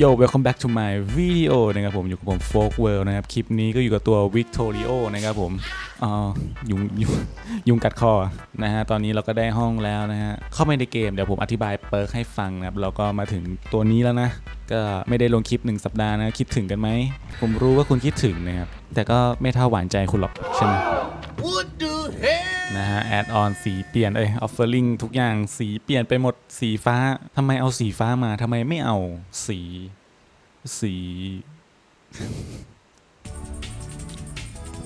Yo welcome back to my video นะครับผมอยู่กับผม Folk World นะครับ คลิปนี้ก็อยู่กับตัว Victorio นะครับผมอ๋อยุงยุงยุงกัดคอนะฮะตอนนี้เราก็ได้ห้องแล้วนะฮะเข้าไปในเกมเดี๋ยวผมอธิบายเปิร์กให้ฟังนะครับแล้วก็มาถึงตัวนี้แล้วนะ ก็ไม่ได้ลงคลิป 1 สัปดาห์นะคิดถึงกันไหม ผมรู้ว่าคุณคิดถึงนะครับ แต่ก็ไม่เท่าหวานใจคุณหรอกใช่ไหม What นะฮะ แอดออนสีเปลี่ยน เอ้ย ออฟเฟอร์ลิงทุกอย่างสีเปลี่ยนไปหมดสีฟ้า ทำไมเอาสีฟ้ามา ทำไมไม่เอาสี สี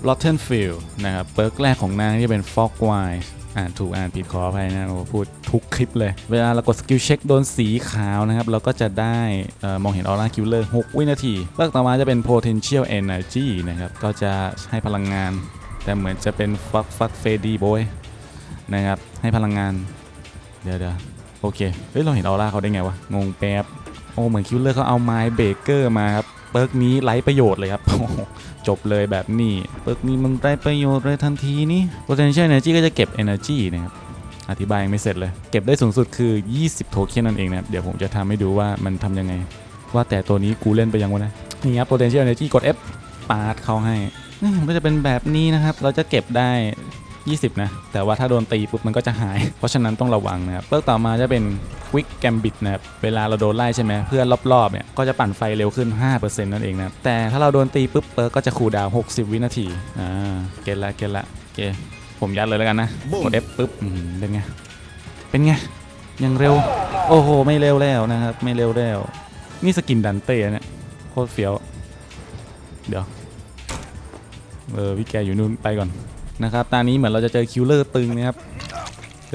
r o t t e n Field นะครับ เปิร์กแรกของนางที่เป็น Fog Wise อ่านถูกอ่านผิดขออภัยนะโอ้พูดทุกคลิปเลย เวลาเรากดสกิลเช็คโดนสีขาวนะครับ เราก็จะได้อมองเห็นออร่าคิลเลอร์ 6 วินาทีเปิร์กต่อมาจะเป็น Potential Energy นะครับ ก็จะให้พลังงาน แต่เหมือนจะเป็นฟักฟักเฟดี้บอยนะครับให้พลังงาน เดี๋ยวเดี๋ยวโอเค เฮ้ย เราเห็นออร่าเขาได้ไงวะ งงแป๊บ โอ้ เหมือนคิวเลอร์เขาเอาไม้เบเกอร์มาครับ เปิร์กนี้ไร้ประโยชน์เลยครับโอ้จบเลยแบบนี้ เปิร์กนี้มันได้ประโยชน์เลยทันทีนี่ potential energy ก็จะเก็บ energy นะครับ อธิบายยังไม่เสร็จเลย เก็บได้สูงสุดคือ 20 โทเค็นนั่นเองนะเดี๋ยวผมจะทำให้ดูว่ามันทำยังไง ว่าแต่ตัวนี้กูเล่นไปยังวะนะนี่ครับ potential energy กด F ปาดเข้าให้อืมก็จะเป็นแบบนี้นะครับ เราจะเก็บได้ 20 นะ แต่ว่าถ้าโดนตีปุ๊บมันก็จะหาย เพราะฉะนั้นต้องระวังนะครับเปิร์กต่อมาจะเป็น Quick Gambit นะครับ เวลาเราโดนไล่ใช่ไหมเพื่อนรอบๆเนี่ยก็จะปั่นไฟเร็วขึ้น 5%นั่นเองนะครับแต่ถ้าเราโดนตีปุ๊บเปิร์กก็จะคูลดาวน์60 วินาทีอ่าเก็ตละเก็ตละโอเคผมยัดเลยแล้วกันนะบุ้มกด F ปุ๊บอืมเป็นไงเป็นไงยังเร็ว โอ้โห ไม่เร็วแล้วนะครับ ไม่เร็วแล้ว นี่สกินดันเต้เนี่ยโคตรเฟี้ยว เดี๋ยว เออพี่แกอยู่นู่นไปก่อนนะครับตอนนี้เหมือนเราจะเจอคิวเลอร์ตึงนะครับ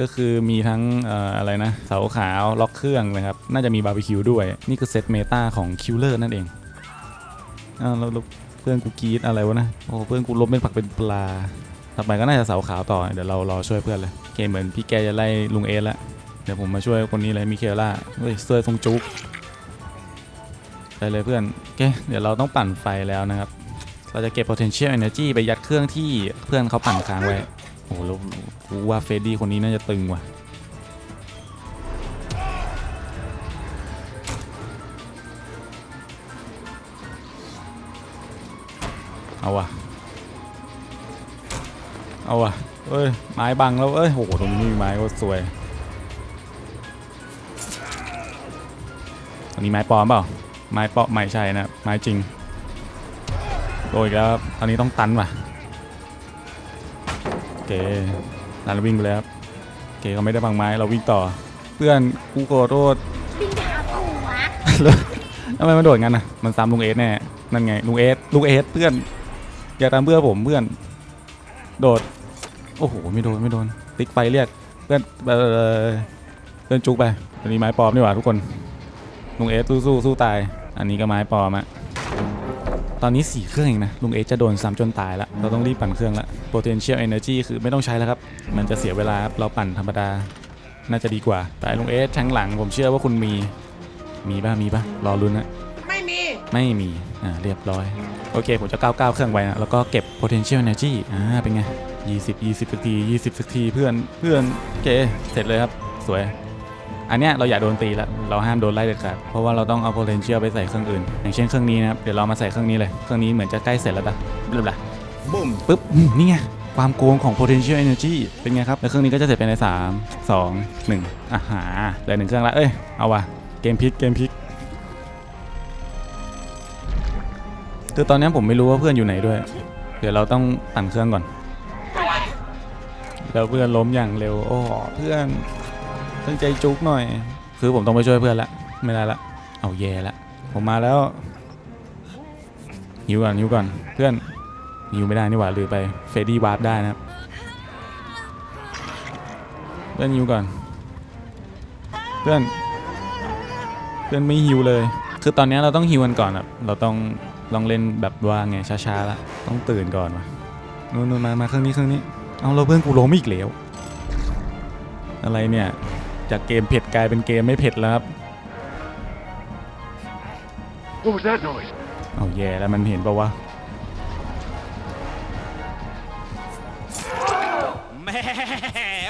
ก็คือมีทั้งอออะไรนะ เสาขาวล็อกเครื่องนะครับ น่าจะมีบาร์บีคิวด้วย นี่คือเซตเมตาของคิวเลอร์นั่นเองอ้าวแล้วเพื่อนกูกรีดอะไรวะนะ โอ้เพื่อนกูล้มเป็นผักเป็นปลา ต่อไปก็น่าจะเสาขาวต่อ เดี๋ยวเรารอช่วยเพื่อนเลยโอเคเหมือนพี่แกจะไล่ลุงเอสละ เดี๋ยวผมมาช่วยคนนี้เลยมิเคล่า เฮ้ยเสื้อทรงจุก ไปเลยเพื่อนโอเคเดี๋ยวเราต้องปั่นไฟแล้วนะครับ เราจะเก็บ potential energy ไปยัดเครื่องที่เพื่อนเขาปั่นค้างไว้ โอ้โหแล้วกูว่าเฟรดดี้คนนี้น่าจะตึงว่ะเอาว่ะ เอาว่ะเอ้ย ไม้บังแล้ว เอ้ยโอ้โหตรงนี้ม่มีไม้ก็สวยอันนี้ไม้ปลอมเปล่า ไม้ปลอมไม่ใช่นะไม้จริงโดนอีกแล้วครับตอนนี้ต้องตันว่ะโอเคตันวิ่งไปแล้วครับโอเคเขาไม่ได้พังไม้เราวิ่งต่อ เพื่อนกูขอโทษบินดาผัวแล้วทำไมมันโดดงั้นน่ะมันซ้ำลุงเอสแน่นั่นไงลุงเอสลุงเอสเพื่อนอย่าตามเพื่อนผมเพื่อน โดดโอ้โหไม่โดนไม่โดนติ๊กไฟเรียกเพื่อนเอ่อเพื่อนจุกไปอันนี้ไม้ปลอมนี่หว่าทุกคนลุงเอสสู้สู้สู้ตาย อันนี้ก็ไม้ปลอมอะตอนนี้สี่เครื่องเองนะ ลุงเอสจะโดนซ้ำจนตายละเราต้องรีบปั่นเครื่องละ potential energy คือไม่ต้องใช้แล้วครับ มันจะเสียเวลาครับเราปั่นธรรมดา น่าจะดีกว่า แต่ลุงเอสแทงหลังผมเชื่อว่าคุณมี มีป่ะมีป่ะรอลุ้นนะ ไม่มี ไม่มี อ่า เรียบร้อย โอเค ผมจะก้าวก้าวเครื่องไว้นะ แล้วก็เก็บ potential energy อ่า เป็นไง 20 20สักที20สักทีเพื่อน เพื่อนโอเค เสร็จเลยครับ สวย อันเนี้ยเราอย่าโดนตีแล้วเราห้ามโดนไล่เด็ดขาดเพราะว่าเราต้องเอา potential ไปใส่เครื่องอื่น อย่างเช่นเครื่องนี้นะครับเดี๋ยวเรามาใส่เครื่องนี้เลยเครื่องนี้เหมือนจะใกล้เสร็จแล้วปะเรียบร้อย Boom ปึ๊บอืมนี่ไงความโกงของ potential energy เป็นไงครับ แล้วเครื่องนี้ก็จะเสร็จภายใน 3 2 1อะหาเหลือหนึ่งเครื่องละเอ้ยเอาว่ะเกมพลิกเกมพลิกคือตอนนี้ผมไม่รู้ว่าเพื่อนอยู่ไหนด้วย เดี๋ยวเราต้องปั่นเครื่องก่อน แล้วเพื่อนล้มอย่างเร็ว โอ้เพื่อน ตั้งใจจุกหน่อย คือผมต้องไปช่วยเพื่อนละ ไม่ได้ละ เอาแย่ละ ผมมาแล้วหิวก่อนหิวก่อน เพื่อนหิวไม่ได้นี่หว่าลืมไป เฟดดี้วาร์ปได้นะครับ เพื่อนหิวก่อน เพื่อน เพื่อนไม่หิวเลย คือตอนนี้เราต้องหิวกันก่อนครับ เราต้องลองเล่นแบบว่าไงช้าๆละ ต้องตื่นก่อนวะนู่นมา มาเครื่องนี้เครื่องนี้ เอาเราเพื่อนกูล้มอีกแล้ว อะไรเนี่ย จากเกมเผ็ดกลายเป็นเกมไม่เผ็ดแล้วครับ What was that noise? เอาแย่แล้วมันเห็นปะวะ แหม่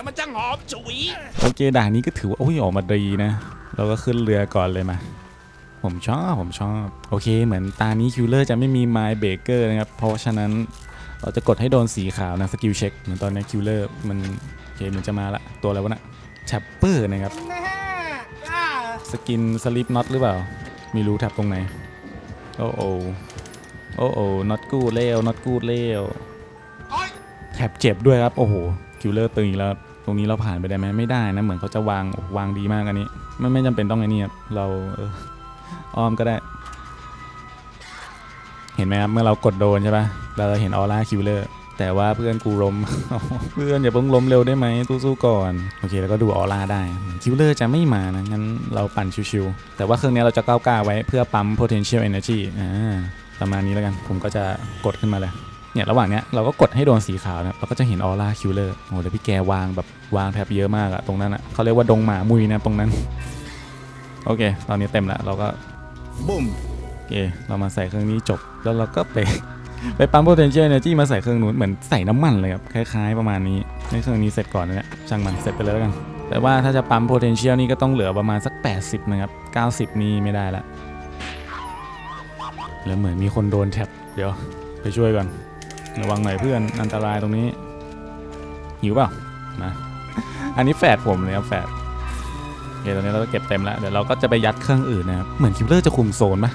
มันจังหอมฉุย โอเคด่านนี้ก็ถือว่าโอ้ยออกมาดีนะ เราก็ขึ้นเรือก่อนเลยมา ผมชอบผมชอบ โอเค เหมือนตานี้คิวเลอร์จะไม่มีไมล์เบเกอร์นะครับ เพราะฉะนั้นเราจะกดให้โดนสีขาวนะสกิลเช็คเหมือนตอนนี้คิวเลอร์มันโอเคเหมือนจะมาละตัวอะไรวะนะ แท็ปเปอร์นะครับสกินสลิปน็อตหรือเปล่าม่รู้แท็บตรงไหน โอ้โอโอ้โอ้น็อตกูดเร็วน็อตกูดเร็วแท็บเจ็บด้วยครับ โอ้โห คิวเลอร์ตึงอีกแล้ว ตรงนี้เราผ่านไปได้ไหมไม่ได้นะ เหมือนเขาจะวางวางดีมากอันนี้ ไม่ไม่จำเป็นต้องไอ้นี่ครับเราเอออ้อมก็ได้ เห็นไหมครับ เมื่อเรากดโดนใช่ปะเราจะเห็นออร่าคิวเลอร์ แต่ว่าเพื่อนกูล้ม เพื่อนอย่าเพิ่งล้มเร็วได้ไหมสู้ๆก่อน โอเค แล้วก็ดูออร่าได้ คิวเลอร์จะไม่มานะ งั้นเราปั่นชิวๆ แต่ว่าเครื่องนี้เราจะก้าวกาไว้เพื่อปั๊ม potential energy อ่า ประมาณนี้แล้วกัน ผมก็จะกดขึ้นมาเลย เนี่ย ระหว่างเนี้ยเราก็กดให้โดนสีขาวนะครับเราก็จะเห็นออร่าคิวเลอร์ โอ้โหเดี๋ยวพี่แกวางแบบวางแท็บเยอะมากอะตรงนั้นอะเขาเรียกว่าดงหมามุยนะตรงนั้น โอเค ตอนนี้เต็มแล้วเราก็บุ้มโอเค เรามาใส่เครื่องนี้จบ แล้วเราก็ไป ไปปั๊ม potential energy มาใส่เครื่องนู้นเหมือนใส่น้ำมันเลยครับคล้ายๆประมาณนี้ให้เครื่องนี้เสร็จก่อนนะเนี่ยช่างมันเสร็จไปเลยแล้วกัน แต่ว่าถ้าจะปั๊ม potential นี่ก็ต้องเหลือประมาณสัก 80 นะครับ 90 นี่ไม่ได้ละแล้วเหมือนมีคนโดนแท็บเดี๋ยวไปช่วยก่อนระวังหน่อยเพื่อนอันตรายตรงนี้หิวเปล่ามาอันนี้แฝดผมเลยครับแฝดโอเคตอนนี้เราก็เก็บเต็มแล้วเดี๋ยวเราก็จะไปยัดเครื่องอื่นนะครับเหมือนคิวเลอร์จะคุมโซนปะ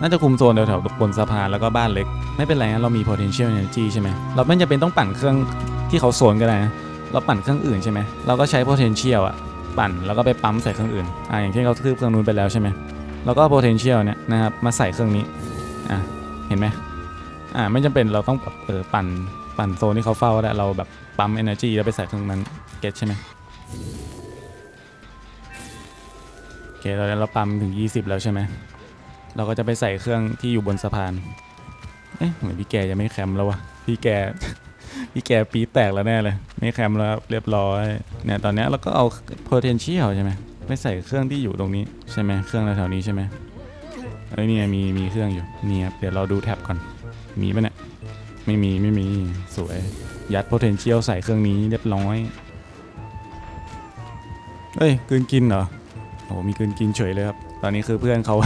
น่าจะคุมโซนแถวๆบนสะพานแล้วก็บ้านเล็ก ไม่เป็นไรนะเรามี potential energy ใช่ไหมเราไม่จำเป็นต้องปั่นเครื่องที่เขาโซนก็ได้นะเราปั่นเครื่องอื่นใช่ไหมเราก็ใช้ potential อะปั่นแล้วก็ไปปั๊มใส่เครื่องอื่นอ่าอย่างเช่นเขาทืบเครื่องนู้นไปแล้วใช่ไหมเราก็เอา potential เนี่ยนะครับมาใส่เครื่องนี้อะเห็นไหมอ่าไม่จำเป็นเราต้องแบบเออปั่นปั่นโซนที่เขาเฝ้าได้เราแบบปั๊ม energy แล้วไปใส่เครื่องนั้นเก็ตใช่ไหมโอเคเราเราปั๊มถึง 20 แล้วใช่ไหม เราก็จะไปใส่เครื่องที่อยู่บนสะพาน เอ๊ะเหมือนพี่แกจะไม่แคมป์แล้ววะ พี่แก พี่แกปีแตกแล้วแน่เลย ไม่แคมป์แล้วเรียบร้อย เนี่ยตอนนี้เราก็เอา potential ใช่ไหมไปใส่เครื่องที่อยู่ตรงนี้ใช่ไหมเครื่องแถวๆนี้ใช่ไหมเอ้ยนี่ไงมีมีเครื่องอยู่นี่ครับเดี๋ยวเราดูแท็บก่อน มีปะเนี่ย ไม่มีไม่มีสวย ยัด potential ใส่เครื่องนี้เรียบร้อย เอ้ยกลืนกินเหรอ โอ้มีกลืนกินเฉยเลยครับ ตอนนี้คือเพื่อนเขา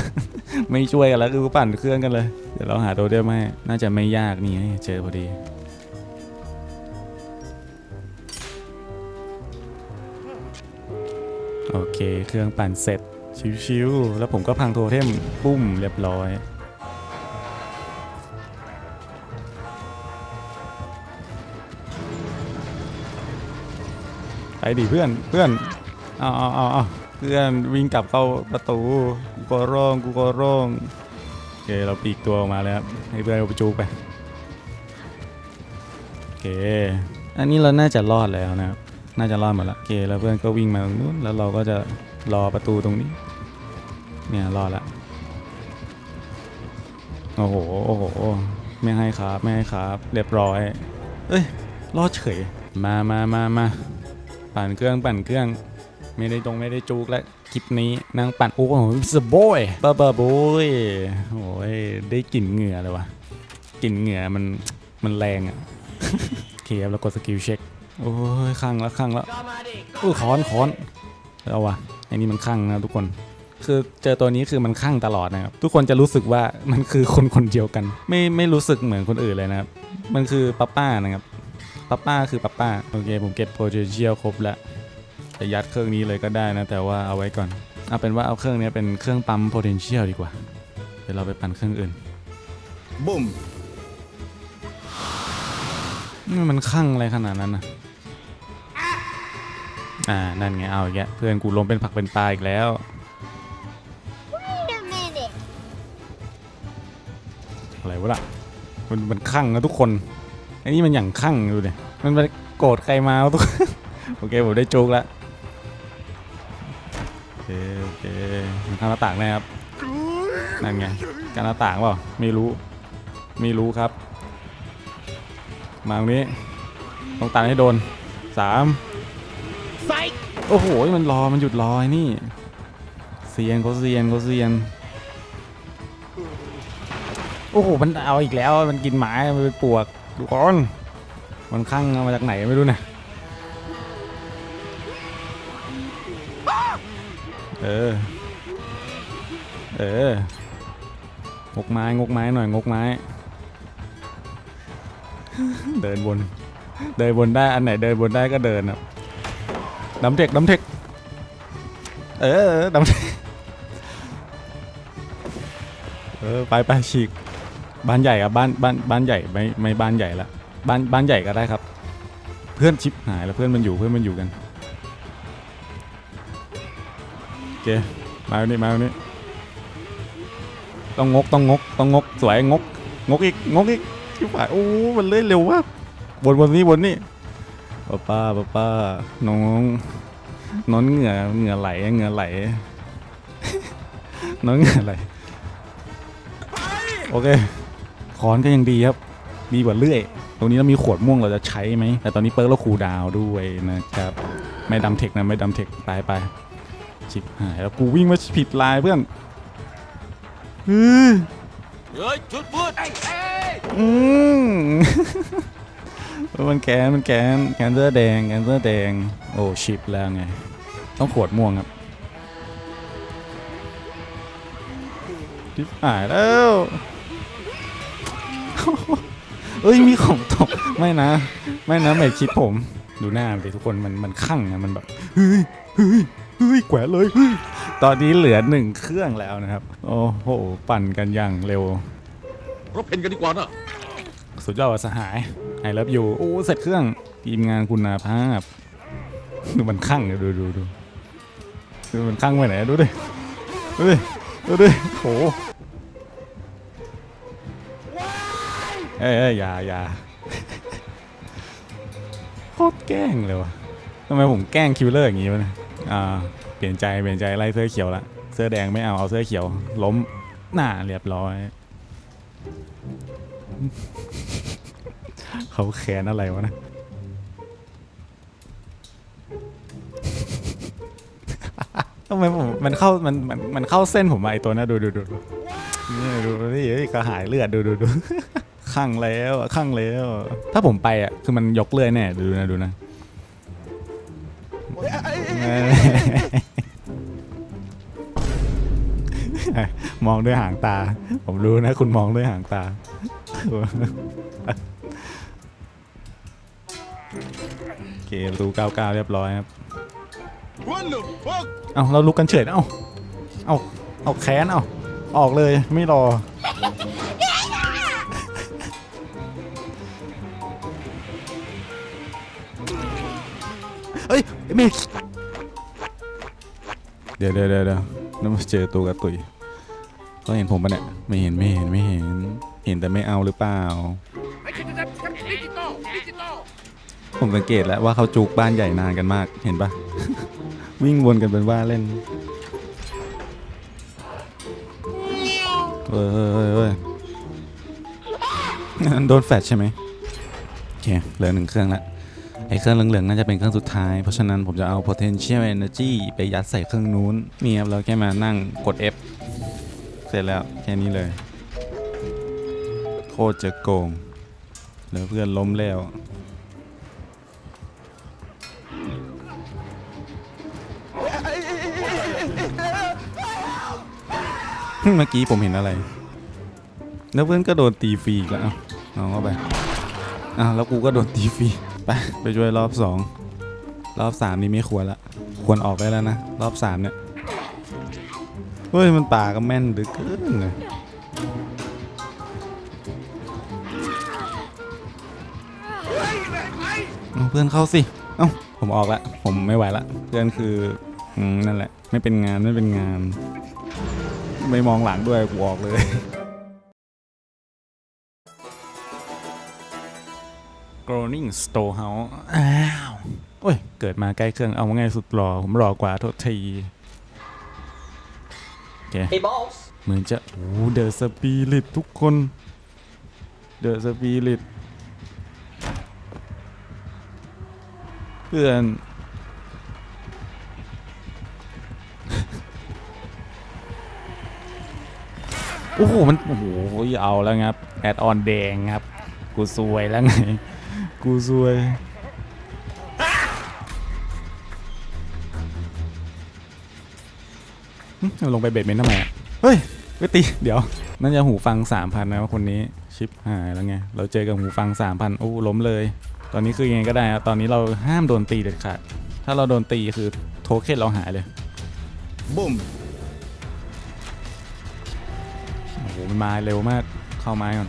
ไม่ช่วยกันแล้วคือปั่นเครื่องกันเลย เดี๋ยวเราหาตัวเดมให้น่าจะไม่ยากนี่เจอพอดี โอเค เครื่องปั่นเสร็จ ชิวๆแล้วผมก็พังโทเทมปุ้มเรียบร้อยไปดิเพื่อนเพื่อนเอาเอาเอาเอา พื่อนวิ่งกลับเข้าประตูกูก็ร้องกูก็ร้องโอเคเราปีกตัวออกมาแล้วครับให้เพื่อนเอาไปจูกไปโอเค อันนี้เราน่าจะรอดแล้วนะครับน่าจะรอดหมดละโอเคแล้วเพื่อนก็วิ่งมาตรงนู้นแล้วเราก็จะรอประตูตรงนี้ เนี่ยรอดละโอ้โหโอ้โหไม่ให้ครับไม่ให้ครับ เรียบร้อย เอ้ยรอดเฉยมามามามาปั่นเครื่องปั่นเครื่อง ไม่ได้ตรงไม่ได้จูกแล้วคลิปนี้นั่งปั่นโอ้โหสบอยบ้าบ้าบอยโอ้ยได้กลิ่นเหงื่อเลยวะกลิ่นเหงื่อมันมันแรงอะเคครับแล้วกดสกิลเช็คโอ้ยข้างแล้วข้างแล้วอู้ค้อนค้อนเอาวะไอ้นี่มันข้างนะทุกคน คือเจอตัวนี้คือมันข้างตลอดนะครับทุกคนจะรู้สึกว่ามันคือคนคนเดียวกัน ไม่ไม่รู้สึกเหมือนคนอื่นเลยนะครับ มันคือป้าป้านะครับป้าป้าคือป้าป้าโอเคผมเก็บ potential ครบแล้ว จะยัดเครื่องนี้เลยก็ได้นะ แต่ว่าเอาไว้ก่อน เอาเป็นว่าเอาเครื่องนี้เป็นเครื่องปั๊ม potential ดีกว่า เดี๋ยวเราไปปั่นเครื่องอื่นบุ้มนี่มันข้างอะไรขนาดนั้นนะอ่า นั่นไง เอาอีกแล้วเพื่อนกูล้มเป็นผักเป็นปลาอีกแล้ว Wait a minute. อะไรวะล่ะ มันมันข้างนะทุกคนไอ้นี่มันอย่างข้างดูดิมันไปโกรธใครมาวะทุกคนโอเค ผมได้โจ๊กแล้วโอ เคโอเคมันข้างหน้าต่างแน่ครับนั่นไงการหน้าต่างเปล่าไม่รู้ไม่รู้ครับ มาตรงนี้ต้องตันให้โดนสามไซโอ้โหมันรอมันหยุดรอไอ้นี่เซียนเขาเซียนเขาเซียนโอ้โหมันเอาอีกแล้วมันกินหมามันเป็นปวกดูก่อนมันข้างเอามาจากไหนไม่รู้นะ เออ เอองกไม้งกไม้หน่อยงกไม้ เดินบน เดินบนได้อันไหนเดินบนได้ก็เดินอะดำเทคดำเทคเออดำเทคเออไปไปฉีกบ้านใหญ่ครับบ้านบ้านบ้านใหญ่ไม่ไม่บ้านใหญ่ละบ้านบ้านใหญ่ก็ได้ครับ เพื่อนชิปหายแล้วเพื่อนมันอยู่เพื่อนมันอยู่กัน เคมาวันนี้มาวันนี้ต้องงกต้องงกต้องงกสวยงกงกอีกงกอีกชิบหายโอ้มันเล่นเร็วมากบนบนนี้บนนี้ป้าป้าป้าป้าน้องน้องเหงื่อเหงื่อไหลเหงื่อไหลน้องเหงื่อไหลโอเคคอนก็ยังดีครับดีกว่าเลื่อย ตรงนี้เรามีขวดม่วงเราจะใช้ไหมแต่ตอนนี้เปิร์กเราคูดาวด้วยนะครับ ไม่ดำเทคนะไม่ดำเทคตายไป ชิบหายแล้วกูวิ่งมาผิดลายเพื่อนอือเฮ้ยชุดพูดอืม มันแกนมันแกนแกนเสื้อแดงแกนเสื้อแดง โอ้ชิปแล้วไง ต้องขวดม่วงครับชิบหายแล้วเอ้ยมีของตกไม่นะ ไม่นะไม่คิดผม ดูหน้ามันดิทุกคนมันมันคั่งอะมันแบบเฮ้ยเฮ้ย เฮ้ยแขวนเลยเฮ้ยตอนนี้เหลือหนึ่งเครื่องแล้วนะครับ โอ้โห ปั่นกันอย่างเร็ว รบเพนกันดีกว่านะสุดยอดว่ะสหายไอเลิฟยูโอ้เสร็จเครื่องทีมงานคุณภาพดูมันคั่งเลยดูดูดูดูมันคั่งไปไหนดูดิดูดิดูดิโหเอ้ยเอ้ยอย่าอย่าโคตรแกล้งเลยวะทำไมผมแกล้งคิวเลอร์อย่างงี้วะเนี่ย อ่าเปลี่ยนใจเปลี่ยนใจไล่เสื้อเขียวละเสื้อแดงไม่เอาเอาเสื้อเขียว ล้มหน้าเรียบร้อย เขาแค้นอะไรวะนะทำไมผมมันเข้ามันมันมันเข้าเส้นผมมาไอตัวนะดูดูดูดูนี่ดูนี่เฮ้ยกระหายเลือดดูดูดูข้างแล้วข้างแล้ว ถ้าผมไปอะคือมันยกเลื่อยแน่ดูนะดูนะ มองด้วยหางตา ผมรู้นะ คุณมองด้วยหางตา โอเคประตู99 เรียบร้อยครับ เอาเราลุกกันเฉยนะเอาเอาเอาแขนเอาออกเลยไม่รอ เฮ้ยไอ้เมฆ ดี๋ยวเดี๋ยวเดี๋ยวเดี๋ยวนั่นมาเจอตัวกับตุยก็เห็นผมปะเนี่ยไม่เห็นไม่เห็นไม่เห็น เห็นแต่ไม่เอาหรือเปล่า ผมสังเกตแล้วว่าเขาจูกบ้านใหญ่นานกันมากเห็นปะวิ่งวนกันเป็นว่าเล่นเฮ้ยเฮ้ยเฮ้ยเฮ้ยโดนแฟดใช่ไหมโอเคเหลือหนึ่งเครื่องละ ไอ้เครื่องเหลืองๆน่าจะเป็นเครื่องสุดท้าย เพราะฉะนั้นผมจะเอา potential energy ไปยัดใส่เครื่องนู้น นี่ครับเราแค่มานั่งกด F เสร็จแล้วแค่นี้เลย โคตรจะโกงเหลือเพื่อนล้มแล้ว เมื่อกี้ผมเห็นอะไร แล้วเพื่อนก็โดนตีฟรีอีกแล้วเอาเข้าไปอ้าแล้วกูก็โดนตีฟรี ไปไปช่วยรอบสองรอบสามนี่ไม่ควรละ ควรออกได้แล้วนะ รอบสามเนี่ย เฮ้ย มันป่าก็แม่นเหลือเกินเลยเพื่อนเข้าสิ เอ้า ผมออกละ ผมไม่ไหวละ เพื่อนคืออนั่นแหละ ไม่เป็นงานไม่เป็นงาน ไม่มองหลังด้วยกูออกเลย Groning Storehouse อ้าวโอ้ย เกิดมาใกล้เครื่องเอาไงสุดหล่อผมหล่อกว่าโทษทีโอเค Hey, boss. เหมือนจะโอ้เดอะสปิริตทุกคน เดอะสปิริตเพื่อน โอ้โห มัน โอ้โห เอาแล้วครับ แอดออนแดงครับ กูซวยแล้วไง กูซวยหึเอาลงไปเบ็ดเมนทำไมอะเฮ้ยไปตี เดี๋ยว นั่นจะหูฟัง 3,000 นะว่าคนนี้ชิปหายแล้วไง เราเจอกับหูฟัง 3,000โอ้ล้มเลย ตอนนี้คือยังไงก็ได้ครับตอนนี้เราห้ามโดนตีเด็ดขาด ถ้าเราโดนตีคือโทเค็นเราหายเลย Boom. โอ้โหมันมาเร็วมากเข้าไม้ก่อน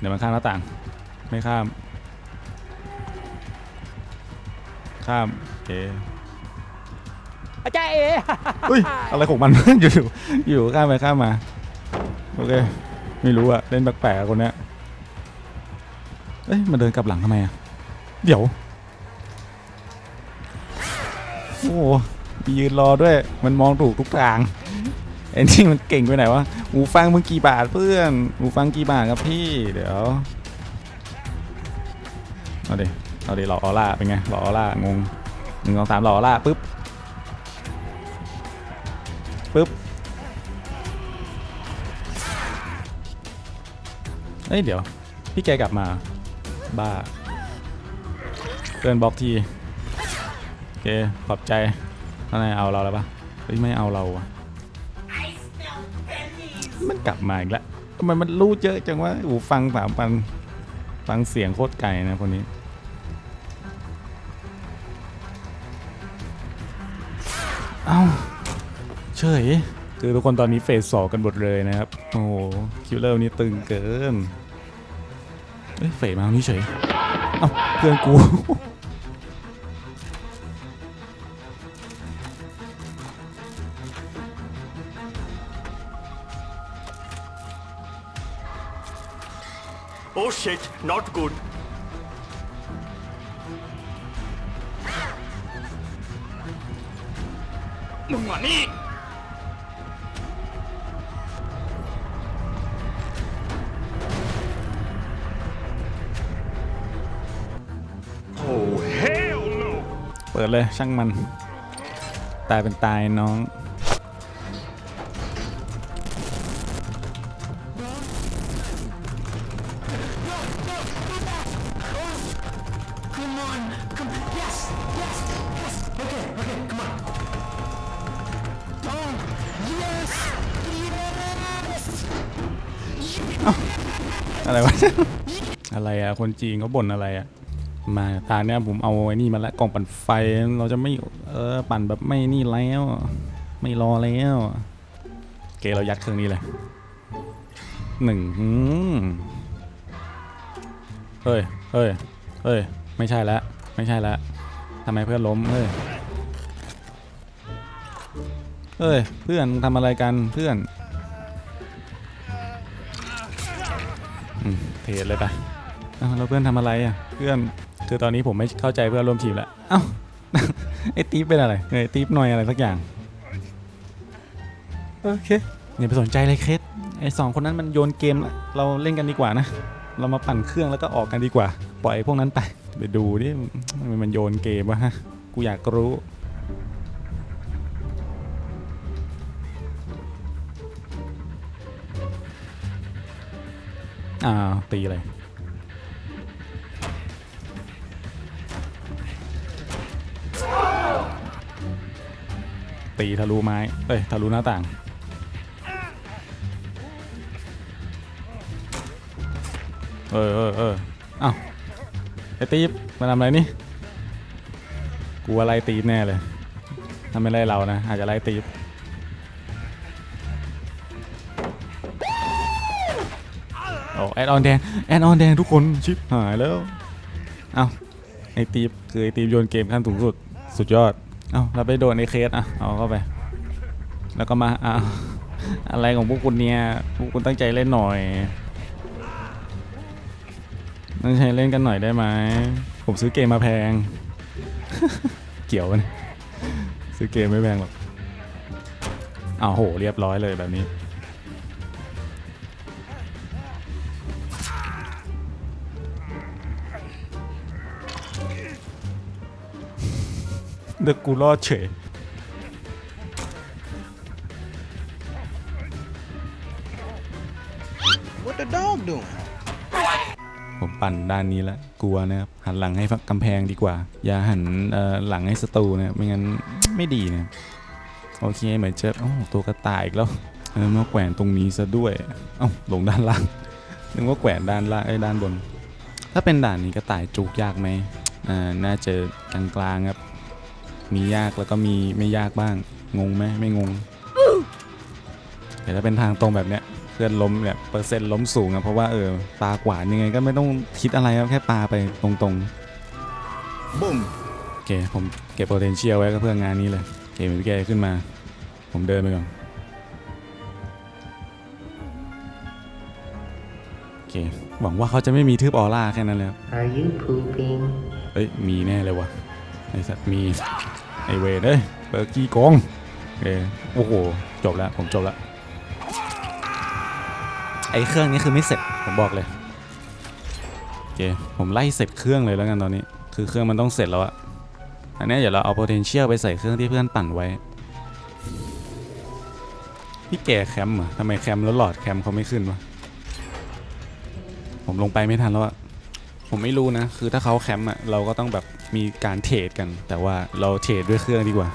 เดี๋ยวมันข้ามหน้าต่าง ไม่ข้าม ข้ามโอเคอาจารย์เออุ้ยอะไรของมัน อยู่อยู่อยู่ข้ามไปข้ามมา โอเค ไม่รู้อะเล่นแปลกๆอะคนเนี้ยเอ้ยมาเดินกลับหลังทำไมอะเดี๋ยว โอ้โหมียืนรอด้วย มันมองถูกทุกทางไอ้นี่มันเก่งไปไหนวะหูฟังมึงกี่บาทเพื่อนหูฟังกี่บาทครับพี่ เดี๋ยว เอาดิ เอาดิหล่อออร่าเป็นไงหล่อออร่างงหนึ่งสองสามหล่อออร่าปุ๊บปุ๊บ เอ้ยเดี๋ยว พี่แกกลับมา บ้าเกินบล็อกทีโอเคขอบใจท่านายเอาเราแล้วปะเฮ้ยไม่เอาเราอะ มันกลับมาอีกแล้วทำไมมันรู้เยอะจังวะอูฟังสามพันฟังเสียงโคตรไก่นะคนนี้ เอ้าเฉยคือทุกคนตอนนี้เฟสสองกันหมดเลยนะครับ โอ้โห คิวเลอร์นี่ตึงเกินเอ้ย เฟสมาตรงนี้เฉย เอ้าเพื่อนกู Oh shit, not good. มึงมานี่ Oh hell no! เปิดเลยช่างมัน ตายเป็นตายน้อง อะไรวะ อะไรอะ คนจีนเขาบ่นอะไรอะ มาตาเนี้ยผมเอาไอ้นี่มาละกล่องปั่นไฟ เราจะไม่เออปั่นแบบไม่นี่แล้ว ไม่รอแล้วเคเรายัดเครื่องนี้เลยหนึ่งเฮ้ย เฮ้ย เฮ้ย ไม่ใช่ละไม่ใช่ละทำไมเพื่อนล้ม เฮ้ย เฮ้ย เพื่อนทำอะไรกัน เพื่อน เทรดเลยไปอ้าวแล้วเพื่อนทำอะไรอะ เพื่อนคือตอนนี้ผมไม่เข้าใจเพื่อนร่วมทีมแล้วเอ้า ไอ้ตีฟเป็นอะไรไอ้ตีฟหน่อยอะไรสักอย่าง โอเคอย่าไปสนใจเลยเคสไอ้สองคนนั้นมันโยนเกมละเราเล่นกันดีกว่านะ เรามาปั่นเครื่องแล้วก็ออกกันดีกว่า ปล่อยพวกนั้นไป ไปดูดิทำไมมันโยนเกมวะฮะ กูอยากรู้ อ้าตีเลยตีทะลุไม้ เอ้ย ทะลุหน้าต่าง เออเออเออเอ้าไอตีฟมาทำอะไรนี่ กูว่าไล่ตีฟแน่เลยถ้าไม่ไล่เรานะ อาจจะไล่ตีฟ ดออนแดงแอดออนแดงทุกคนชิปหายแล้ว เอาไอตีฟคือไอตีฟโยนเกมขั้นสูงสุดสุดยอด เอาเราไปโดนในเคสอะเอาเข้าไป แล้วก็มาอะอะไรของพวกคุณเนี่ยพวกคุณตั้งใจเล่นหน่อยตั้งใจเล่นกันหน่อยได้ไหมผมซื้อเกมมาแพง เกี่ยวนยซื้อเกมไม่แพงหรอกอ้าวโห เรียบร้อยเลยแบบนี้ เด็กกูรอดเฉย What the dog doing? ผมปั่นด้านนี้แล้วกลัวนะครับหันหลังให้กำแพงดีกว่า อย่าหันเอ่อหลังให้ศัตรูนะครับไม่งั้นไม่ดีนะโอเคเหมือนเจอโอ้ตัวกระต่ายอีกแล้วเออมาแขวนตรงนี้ซะด้วยเอ้าลงด้านล่างนึกว่าแขวนด้านล่างไอ้ยด้านบน ถ้าเป็นด่านนี้กระต่ายจุกยากไหมอ่าน่าจะกลางๆครับ มียากแล้วก็มีไม่ยากบ้าง งงไหมไม่งงแต่ถ้าเป็นทางตรงแบบเนี้ยเพื่อนล้มแบบเปอร์เซ็นต์ล้มสูงอะเพราะว่าเออปลากวาดยังไงก็ไม่ต้องคิดอะไรครับแค่ปลาไปตรงๆ Boom. โอเคผมเก็บ potential ไว้ก็เพื่องานนี้เลยโอเคเหมือนพี่แกขึ้นมา ผมเดินไปก่อนโอเคหวังว่าเขาจะไม่มีทืบออร่าแค่นั้นเลยครับ Are you pooping? เอ้ยมีแน่เลยวะไอสัตว์มี ไอเวรเอ้ยเบอร์กี้โกงโอเคโอ้โห จบแล้ว ผมจบแล้ว ไอเครื่องนี้คือไม่เสร็จ ผมบอกเลย โอเค ผมไล่เสร็จเครื่องเลยแล้วกันตอนนี้ คือเครื่องมันต้องเสร็จแล้วอะอันนี้เดี๋ยวเราเอา potential ไปใส่เครื่องที่เพื่อนปั่นไว้ พี่แกแคมป์เหรอะทำไมแคมป์แล้วหลอดแคมป์เขาไม่ขึ้นวะ ผมลงไปไม่ทันแล้วอะ ผมไม่รู้นะ คือถ้าเขาแคมป์อะเราก็ต้องแบบมีการเทรดกัน แต่ว่าเราเทรดด้วยเครื่องดีกว่า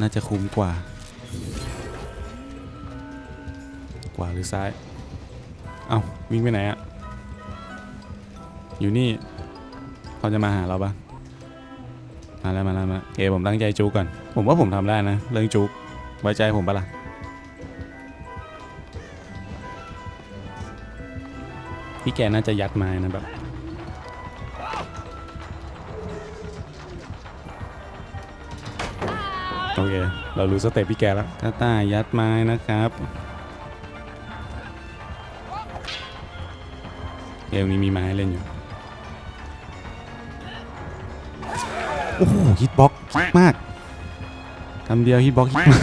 น่าจะคุ้มกว่ากว่าหรือซ้าย เอ้าวิ่งไปไหนอะอยู่นี่เขาจะมาหาเราปะมาแล้วมาแล้วมาแล้วโอผมตั้งใจจุกก่อน ผมว่าผมทำได้นะ เรื่องจุกไว้ใจผมปะล่ะพี่แกน่าจะยัดไม้นะแบบ โอเค เรารู้สเต็ปพี่แกแล้วกระต่ายัดไม้นะครับ เกมนี้มีไม้เล่นอยู่ โอ้โหฮิตบ็อกมากคำเดียวฮิตบ็อกฮิตมาก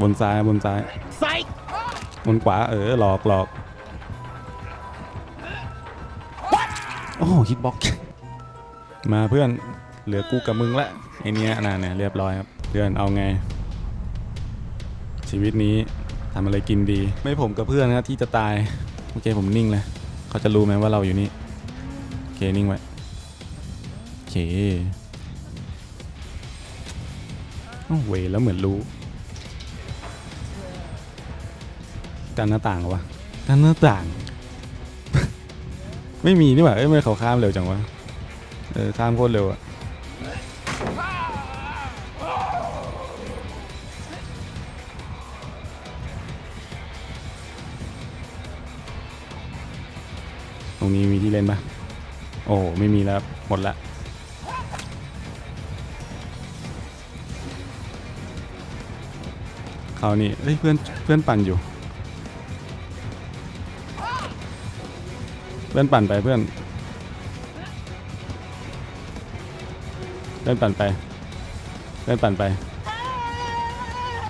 บนซ้ายบนซ้ายบนขวาเออหลอกหลอกโอ้โหฮิตบ็อก มาเพื่อนเหลือกูกับมึงละไอเนี้ยน่ะเนี่ยเรียบร้อยครับเพื่อนเอาไง ชีวิตนี้ทำอะไรกินดี ไม่ผมกับเพื่อนนะที่จะตายโอเคผมนิ่งเลยเขาจะรู้ไหมว่าเราอยู่นี่โอเคนิ่งไว้โอเคอ้เวแล้วเหมือนรู้กันหน้าต่างวะกันหน้าต่าง ไม่มีนี่หว่าเอ้ยไม่เขาข้ามเร็วจังวะ เออข้ามโคตรเร็วอะตรงนี้มีที่เล่นปะโอ้ไม่มีแล้ว หมดละเขาวนี่เฮ้ยเพื่อนเพื่อนปั่นอยู่ เพื่อนปั่นไปเพื่อน พื่อนปั่นไป เพื่อนปั่นไป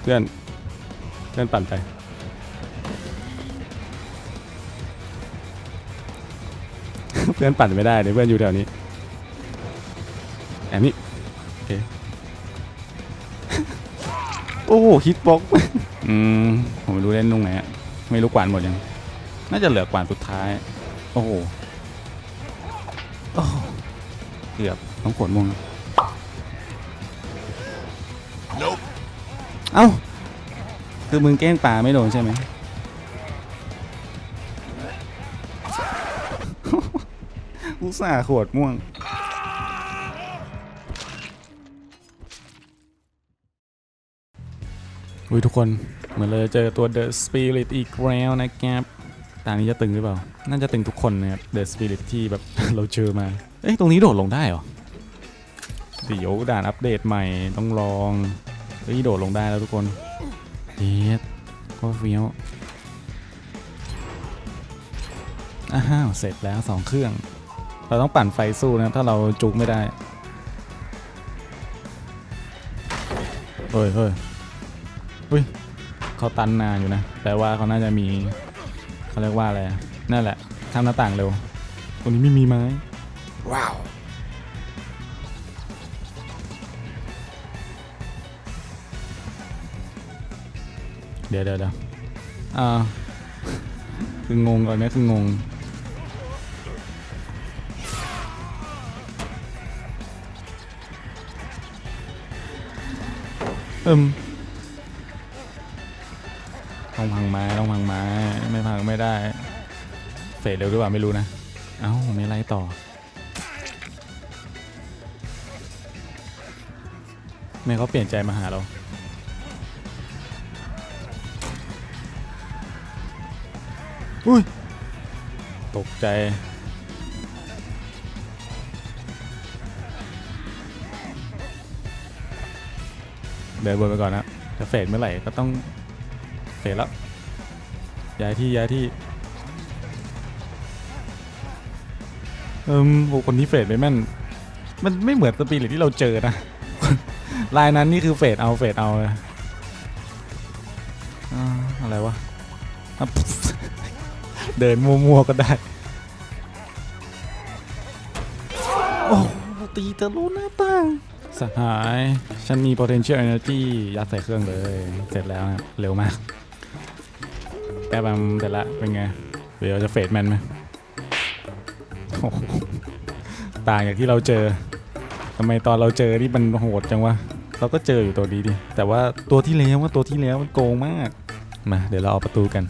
เพื่อน เพื่อนปั่นไป เพื่อนปั่นไม่ได้เดี๋ยวเพื่อนอยู่แถวนี้แอบนี้โอเคโอ้ฮิตบ็อกอืมผมไม่รู้เล่นตรงไหนอะไม่รู้กวานหมดยัง น่าจะเหลือกวานสุดท้าย โอ้โหโอ้โหเกือบต้องขนม่วง เอ้า คือมึงแกล้งป่าไม่โดนใช่ไหมอุตส่าห์ขวดม่วง อุ้ยทุกคน เหมือนเราจะเจอตัว The Spirit อีกแล้วนะครับตานี้จะตึงหรือเปล่า น่าจะตึงทุกคนนะครับ The Spirit ที่แบบ เราเจอมา เอ้ยตรงนี้โดดลงได้เหรอเดี๋ยวด่านอัปเดตใหม่ต้องลอง เฮ้ยโดดลงได้แล้วทุกคนเย็ดก็เฟี้ยวอ้าวเสร็จแล้วสองเครื่อง เราต้องปั่นไฟสู้นะถ้าเราจุกไม่ได้เฮ้ยเฮ้ยอุ้ยเขาตันนานอยู่นะ แต่ว่าเขาน่าจะมีเขาเรียกว่าอะไรนั่นแหละข้ามหน้าต่างเร็วตรงนี้ไม่มีไม้ Wow. เดี๋ยวเดี๋ยวเดี๋ยวอ่าคืองงก่อนนี้คืองงเอิมต้องพังไม้ต้องพังไม้ไม่พังไม่ได้เฟดเร็วหรือเปล่าไม่รู้นะ เอ้าไม่ไล่ต่อ ไม่เขาเปลี่ยนใจมาหาเรา อุ้ย ตกใจ เดินบนไปก่อนนะ จะเฟดเมื่อไหร่ก็ต้องเฟดแล้ว ย้ายที่ย้ายที่ เอิมโหคนที่เฟดไปแม่น มันไม่เหมือนสปีริตที่เราเจอนะ ลายนั้นนี่คือเฟดเอาเฟดเอาเลยอะไรวะ เดินมั่วๆก็ได้ โอ้โหตีทะลุหน้าต่างสหาย ฉันมี potential energy ยัดใส่เครื่องเลย เสร็จแล้วนะครับเร็วมากแป๊บมันเสร็จละ เป็นไง เดี๋ยวจะเฟดแมนไหมโอ้โหต่างจากที่เราเจอทำไมตอนเราเจอนี่มันโหดจังวะ เราก็เจออยู่ตัวนี้ดิ แต่ว่าตัวที่แล้วว่าตัวที่แล้วมันโกงมาก มา เดี๋ยวเราเอาประตูกัน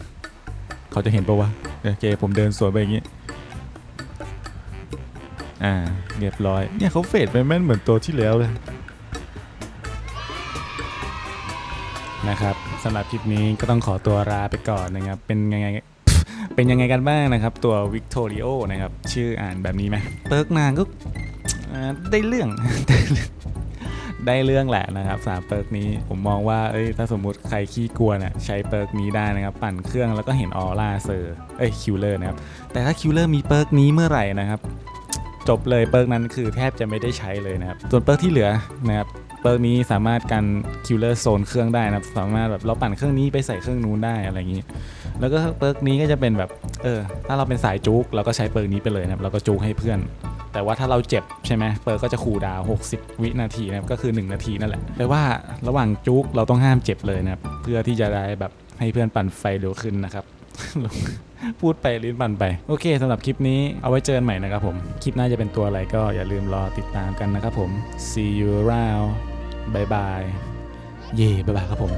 เขาจะเห็นปะวะ โอเคผมเดินสวนไปอย่างงี้อ่าเรียบร้อยเนี่ยเขาเฟดไปแม่นเหมือนตัวที่แล้วเลยนะครับสำหรับคลิปนี้ก็ต้องขอตัวลาไปก่อนนะครับ เป็นยังไงเป็นยังไงกันบ้างนะครับ ตัว Victorio นะครับ ชื่ออ่านแบบนี้ไหมเปิร์กนางก็อ่าได้เรื่อง ได้เรื่องแหละนะครับสามเปิร์กนี้ผมมองว่าเอ้ยถ้าสมมุติใครขี้กลัวเนี่ยใช้เปิร์กนี้ได้นะครับ ปั่นเครื่องแล้วก็เห็นออร่าเซอร์เอ้ยคิวเลอร์นะครับแต่ถ้าคิวเลอร์มีเปิร์กนี้เมื่อไหร่นะครับ จบเลยเปิร์กนั้นคือแทบจะไม่ได้ใช้เลยนะครับ ส่วนเปิร์กที่เหลือนะครับเปิร์กนี้สามารถกันคิวเลอร์โซนเครื่องได้นะครับ สามารถแบบเราปั่นเครื่องนี้ไปใส่เครื่องนู้นได้อะไรอย่างนี้ แล้วก็เปิร์กนี้ก็จะเป็นแบบ เออ ถ้าเราเป็นสายจุกเราก็ใช้เปิร์กนี้ไปเลยนะครับ เราก็จุกให้เพื่อน แต่ว่าถ้าเราเจ็บใช่ไหมเปิร์ก็จะคูดาว 60 วินาทีนะครับก็คือ 1 นาทีนั่นแหละแปลว่าระหว่างจุกเราต้องห้ามเจ็บเลยนะครับเพื่อที่จะได้แบบให้เพื่อนปั่นไฟเร็วขึ้นนะครับพูดไปลิ้นปั่นไป โอเคสำหรับคลิปนี้เอาไว้เจอกันใหม่นะครับผม คลิปหน้าจะเป็นตัวอะไรก็อย่าลืมรอติดตามกันนะครับผม see you around bye bye เย่บายบายครับผม